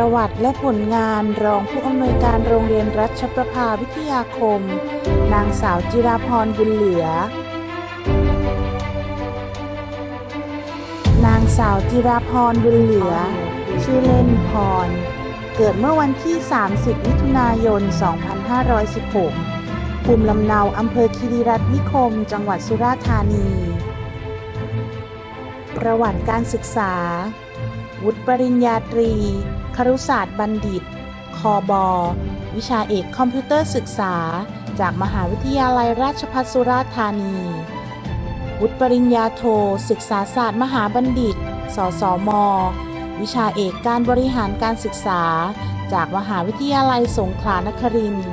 ประวัติและผลงานรองผู้อำนวยการโรงเรียนรัชประภาวิทยาคม นางสาวจิราพรบุญเหลือ นางสาวจิราพรบุญเหลือ ชื่อเล่นพร เกิดเมื่อวันที่ 30 มิถุนายน 2516 ภูมิลำเนาอำเภอคีรีรัตนิคม จังหวัดสุราษฎร์ธานี ประวัติการศึกษาวุฒิปริญญาตรี ครุศาสตร์บัณฑิต คอบอวิชาเอกคอมพิวเตอร์ศึกษา จากมหาวิทยาลัยราชภัฏสุราษฎร์ธานีวุฒิปริญญาโท ศึกษาศาสตร์มหาบัณฑิต สสม วิชาเอกการบริหารการศึกษา จากมหาวิทยาลัยสงขลานครินทร์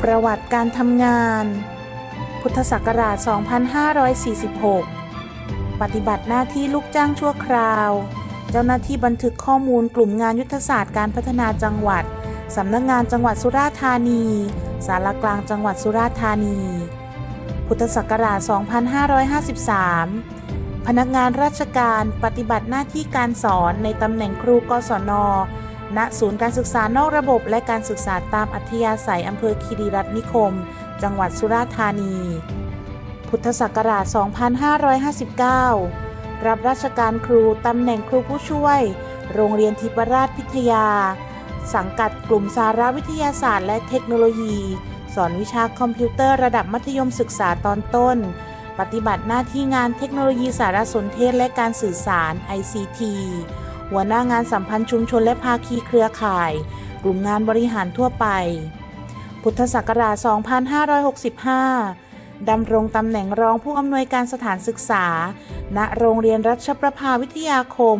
ประวัติการทำงาน พุทธศักราช 2546 ปฏิบัติหน้าที่ลูกจ้างชั่วคราว เจ้าหน้าที่บันทึกข้อมูลกลุ่มงานยุทธศาสตร์การพัฒนาจังหวัด สำนักงานจังหวัดสุราษฎร์ธานี สารกลางจังหวัดสุราษฎร์ธานี พุทธศักราช 2553 พนักงานราชการปฏิบัติหน้าที่การสอนในตำแหน่งครูกศน ณ ศูนย์การศึกษานอกระบบและการศึกษาตามอัธยาศัยอำเภอคีรีรัตน์นิคม จังหวัดสุราษฎร์ธานี พุทธศักราช 2559 รับราชการครูตำแหน่งครูผู้ช่วย โรงเรียนทิพราชพิทยา สังกัดกลุ่มสารวิทยาศาสตร์และเทคโนโลยี สอนวิชาคอมพิวเตอร์ระดับมัธยมศึกษาตอนต้น ปฏิบัติหน้าที่งานเทคโนโลยีสารสนเทศและการสื่อสาร ICT หัวหน้างานสัมพันธ์ชุมชนและภาคีเครือข่าย กลุ่มงานบริหารทั่วไป พุทธศักราช 2565 ดำรงตำแหน่งรองผู้อำนวยการสถานศึกษา ณ โรงเรียนรัชประภาวิทยาคม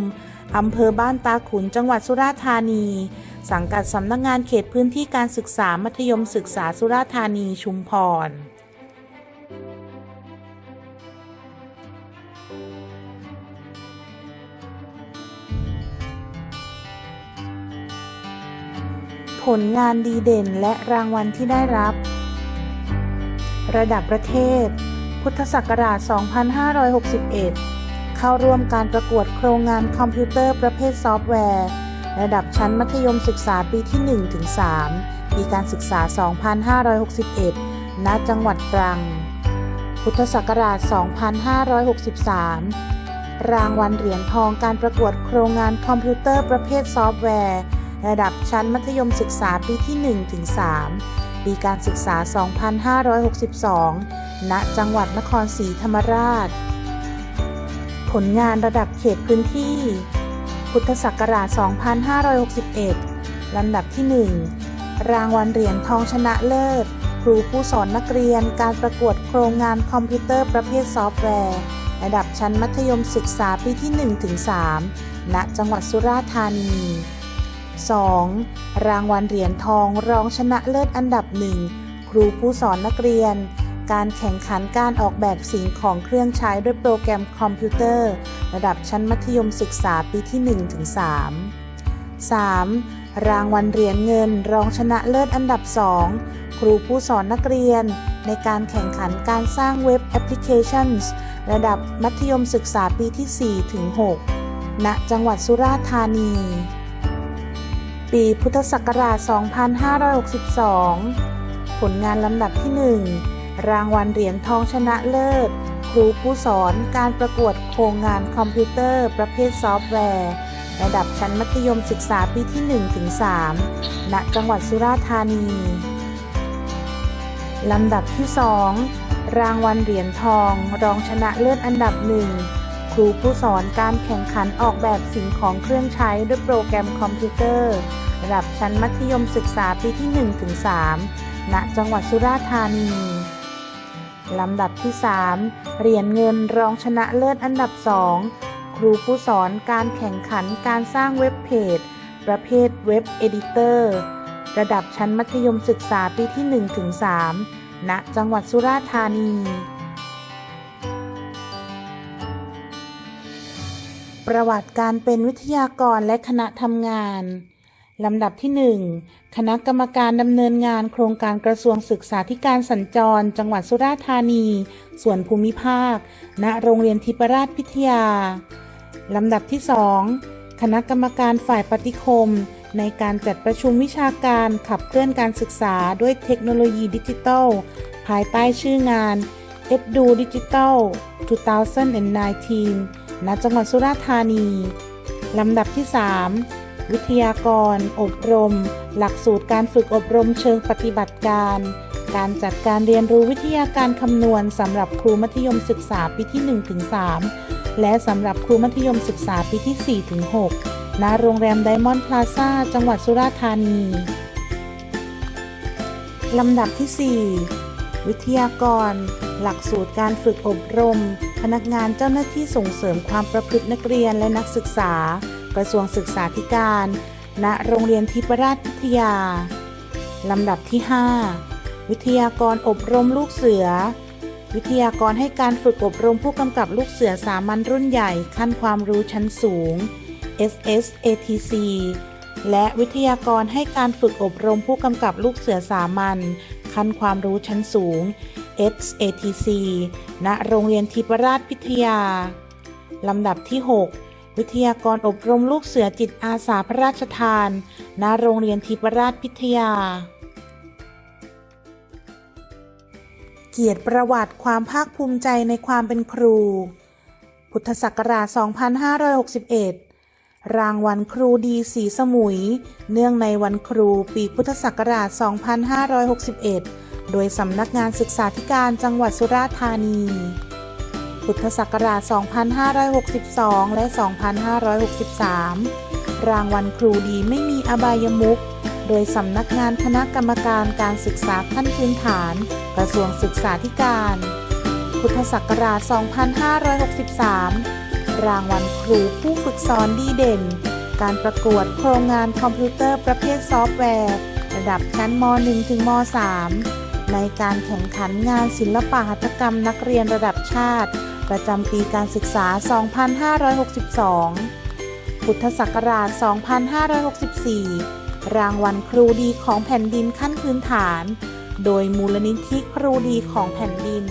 อำเภอบ้านตาขุน จังหวัดสุราษฎร์ธานี สังกัดสำนักงานเขตพื้นที่การศึกษามัธยมศึกษาสุราษฎร์ธานีชุมพรผลงานดีเด่นและรางวัลที่ได้รับ ระดับประเทศ พุทธศักราช 2561 เข้าร่วมการประกวดโครงงานคอมพิวเตอร์ประเภทซอฟต์แวร์ ระดับชั้นมัธยมศึกษาปีที่1ถึง3ปีการศึกษา 2561 ณ จังหวัดตรัง พุทธศักราช 2563รางวัลเหรียญทองการประกวดโครงงานคอมพิวเตอร์ประเภทซอฟต์แวร์ ระดับชั้นมัธยมศึกษาปีที่1ถึง3 ปีการศึกษา 2562 ณ จังหวัดนครศรีธรรมราช ผลงานระดับเขตพื้นที่ พุทธศักราช 2561 ลำดับที่ 1 รางวัลเหรียญทองชนะเลิศ ครูผู้สอนนักเรียนการประกวดโครงงานคอมพิวเตอร์ประเภทซอฟต์แวร์ ระดับชั้นมัธยมศึกษาปีที่1ถึง3ณ จังหวัดสุราษฎร์ธานี 2. รางวัลเหรียญทองรองชนะเลิศอันดับหนึ่งครูผู้สอนนักเรียน การแข่งขันการออกแบบสิ่งของเครื่องใช้ด้วยโปรแกรมคอมพิวเตอร์ ระดับชั้นมัธยมศึกษาปีที่1ถึง3 3. รางวัลเหรียญเงินรองชนะเลิศอันดับ 2 ครูผู้สอนนักเรียน ในการแข่งขันการสร้างเว็บแอปพลิเคชันระดับมัธยมศึกษาปีที่4ถึง6ณ จังหวัดสุราษฎร์ธานี ปีพุทธศักราช 2562 ผลงานลำดับที่ 1 รางวัลเหรียญทองชนะเลิศ ครูผู้สอนการประกวดโครงงานคอมพิวเตอร์ประเภทซอฟต์แวร์ ระดับชั้นมัธยมศึกษาปีที่1ถึง3ณ จังหวัดสุราษฎร์ธานี ลำดับที่ 2 รางวัลเหรียญทอง รองชนะเลิศอันดับหนึ่ง ครูผู้สอนการแข่งขันออกแบบสิ่งของเครื่องใช้ด้วยโปรแกรมคอมพิวเตอร์ ระดับชั้นมัธยมศึกษาปีที่1ถึง3ณ จังหวัดสุราษฎร์ธานี ลำดับที่ 3 เหรียญเงินรองชนะเลิศอันดับ 2 ครูผู้สอนการแข่งขันการสร้างเว็บเพจ ประเภทเว็บเอดิเตอร์ระดับชั้นมัธยมศึกษาปีที่1ถึง3ณ จังหวัดสุราษฎร์ธานี ประวัติการเป็นวิทยากรและคณะทำงานลำดับที่ 1 คณะกรรมการดำเนินงานโครงการกระทรวงศึกษาธิการสัญจร จังหวัดสุราษฎร์ธานี ส่วนภูมิภาค ณ โรงเรียนทิพราชพิทยา ลำดับที่2คคณะกรรมการฝ่ายปฏิคม ในการจัดประชุมวิชาการขับเคลื่อนการศึกษาด้วยเทคโนโลยีดิจิทัล ภายใต้ชื่องาน EDU Digital 2019 ณจังหวัดสุราษฎร์ธานี ลำดับที่ 3 วิทยากร อบรม หลักสูตรการฝึกอบรมเชิงปฏิบัติการ การจัดการเรียนรู้วิทยาการคำนวณสำหรับครูมัธยมศึกษาปีที่ 1-3 และสำหรับครูมัธยมศึกษาปีที่ 4-6 ณ โรงแรมไดมอนด์พลาซ่า จังหวัดสุราษฎร์ธานี ลำดับที่ 4 วิทยากร หลักสูตรการฝึกอบรม พนักงานเจ้าหน้าที่ส่งเสริมความประพฤตินักเรียนและนักศึกษา กระทรวงศึกษาธิการ ณ โรงเรียนทิพราชพิทยา ลำดับที่ 5 วิทยากรอบรมลูกเสือ วิทยากรให้การฝึกอบรมผู้กำกับลูกเสือสามัญรุ่นใหญ่ขั้นความรู้ชั้นสูง SSATC และวิทยากรให้การฝึกอบรมผู้กำกับลูกเสือสามัญ ขั้นความรู้ชั้นสูง SATC ณ โรงเรียนทิพราชพิทยา ลำดับที่ 6 วิทยากรอบรมลูกเสือจิตอาสาพระราชทาน ณ โรงเรียนทิพราชพิทยา เกียรติประวัติความภาคภูมิใจในความเป็นครู พุทธศักราช 2561 รางวัลครูดีสีสมุย เนื่องในวันครูปีพุทธศักราช 2561 โดยสำนักงานศึกษาธิการจังหวัดสุราษฎร์ธานี พุทธศักราช 2562 และ 2563 รางวัลครูดีไม่มีอบายมุขโดยสำนักงานคณะกรรมการการศึกษาขั้นพื้นฐาน กระทรวงศึกษาธิการ พุทธศักราช 2563 รางวัลครูผู้ กสอนดีเด่น การประกวดโครงงานคอมพิวเตอร์ประเภทซอฟต์แวร์ ระดับชั้นม .1 ถึงม .3 ในการแข่งขันงานศิลปะหัตถกรรมนักเรียนระดับชาติ ประจำปีการศึกษา 2562 พุทธศักราช 2564 รางวัลครูดีของแผ่นดินขั้นพื้นฐาน โดยมูลนิธิครูดีของแผ่นดิน